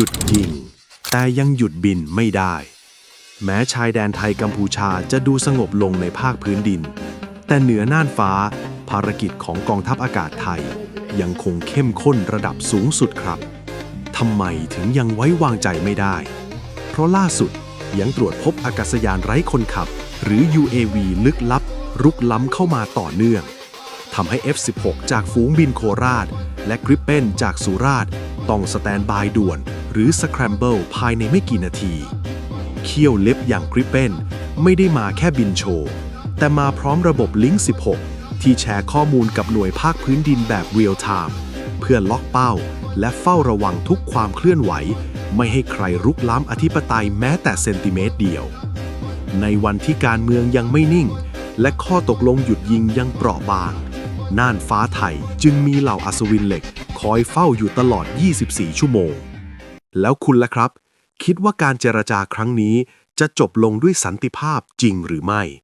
หยุดยิง แต่ยังหยุดบินไม่ได้ แม้ชายแดนไทยกัมพูชาจะดูสงบลงในภาคพื้นดิน แต่เหนือน่านฟ้าภารกิจของกองทัพอากาศไทย ยังคงเข้มข้นระดับสูงสุดครับทำไมถึงยังไว้วางใจไม่ได้ เพราะล่าสุดยังตรวจพบอากาศยานไร้คนขับ หรือ UAV ลึกลับ รุกล้ำเข้ามาต่อเนื่องทำให้ F-16 จากฝูงบินโคราช และกริปเปนจากสุราษฎร์ต้องสแตนบายด่วน หรือสครัมเบิลภายในไม่กี่นาทีเขี้ยวเล็บอย่างกริปเปนไม่ได้มาแค่บินโชว์ แต่มาพร้อมระบบลิงก์ 16 ที่แชร์ข้อมูลกับหน่วยภาคพื้นดินแบบเรียลไทม์เพื่อล็อกเป้า และเฝ้าระวังทุกความเคลื่อนไหว ไม่ให้ใครรุกล้ำอธิปไตยแม้แต่เซนติเมตรเดียว ในวันที่การเมืองยังไม่นิ่ง และข้อตกลงหยุดยิงยังเปราะบางน่านฟ้าไทยจึงมีเหล่าอัศวินเหล็ก คอยเฝ้าอยู่ตลอด 24 ชั่วโมง แล้วคุณล่ะครับ คิดว่าการเจรจาครั้งนี้จะจบลงด้วยสันติภาพจริงหรือไม่